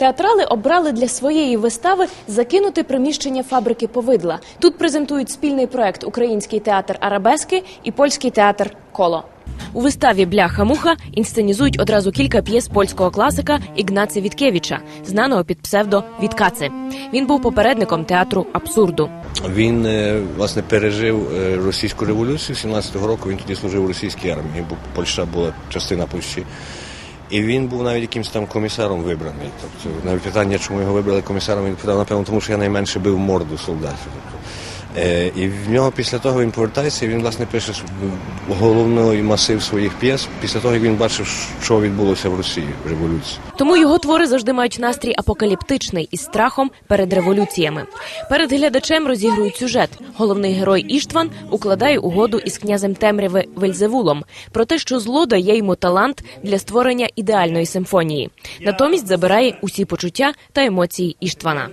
Театрали обрали для своєї вистави закинути приміщення фабрики повидла. Тут презентують спільний проект Український театр Арабески і польський театр Коло. У виставі Бляха-муха інсценізують одразу кілька п'єс польського класика Ігнаці Віткевича, знаного під псевдо Віткаци. Він був попередником театру абсурду. Він е, власне пережив е, російську революцію 17-го року. Він тоді служив у російській армії, бо Польща була частина Польщі. І він був навіть якимось там комісаром вибраний. Тобто, навіть питання, чому його вибрали комісаром, він питав, напевно, тому що я найменше бив морду солдатів. Е, і в нього після того він повертається, і він власне пише головний масив своїх п'єс після того, як він бачив, що відбулося в Росії в революції. Тому його твори завжди мають настрій апокаліптичний із страхом перед революціями. Перед глядачем розігрують сюжет. Головний герой Іштван укладає угоду із князем темряви Вельзевулом про те, що зло дає йому талант для створення ідеальної симфонії. Натомість забирає усі почуття та емоції Іштвана.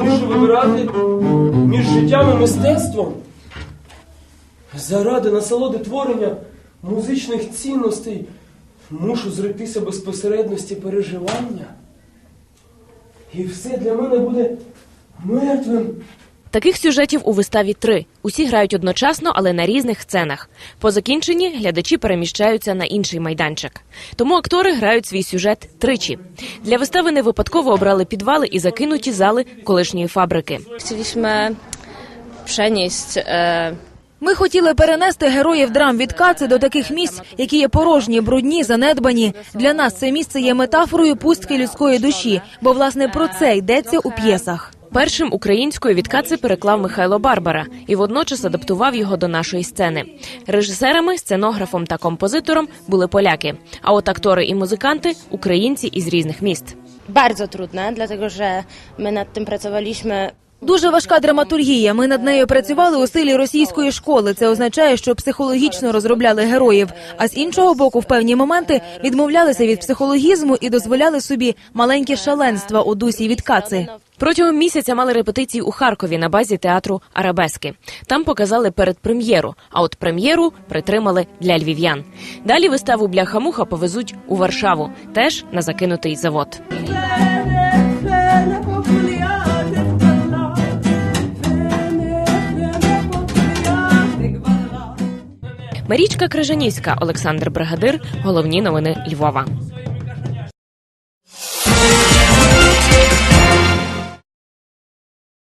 Мушу вибирати між життям і мистецтвом. Заради насолоди творення музичних цінностей мушу зректися безпосередності переживання. І все для мене буде мертвим. Таких сюжетів у виставі три. Усі грають одночасно, але на різних сценах. По закінченні глядачі переміщаються на інший майданчик. Тому актори грають свій сюжет тричі. Для вистави не випадково обрали підвали і закинуті зали колишньої фабрики. Chcieliśmy przenieść e, Ми хотіли перенести героїв драм від каци до таких місць, які є порожні, брудні, занедбані. Для нас це місце є метафорою пустки людської душі, бо власне про це йдеться у п'єсах. Першим українською відкаци переклав Михайло Барбара і водночас адаптував його до нашої сцени. Режисерами, сценографом та композитором були поляки. А от актори і музиканти українці із різних міст. bardzo trudne, dlatego że my nad tym pracowaliśmy Дуже важка драматургія. Ми над нею працювали у стилі російської школи. Це означає, що психологічно розробляли героїв. А з іншого боку, в певні моменти відмовлялися від психологізму і дозволяли собі маленькі шаленства у дусі від каци. Протягом місяця мали репетиції у Харкові на базі театру Арабески. Там показали передпрем'єру, а от прем'єру притримали для львів'ян. Далі виставу бляха-муха повезуть у Варшаву, теж на закинутий завод. Марічка Крижанівська, Олександр Бригадир. Головні новини Львова.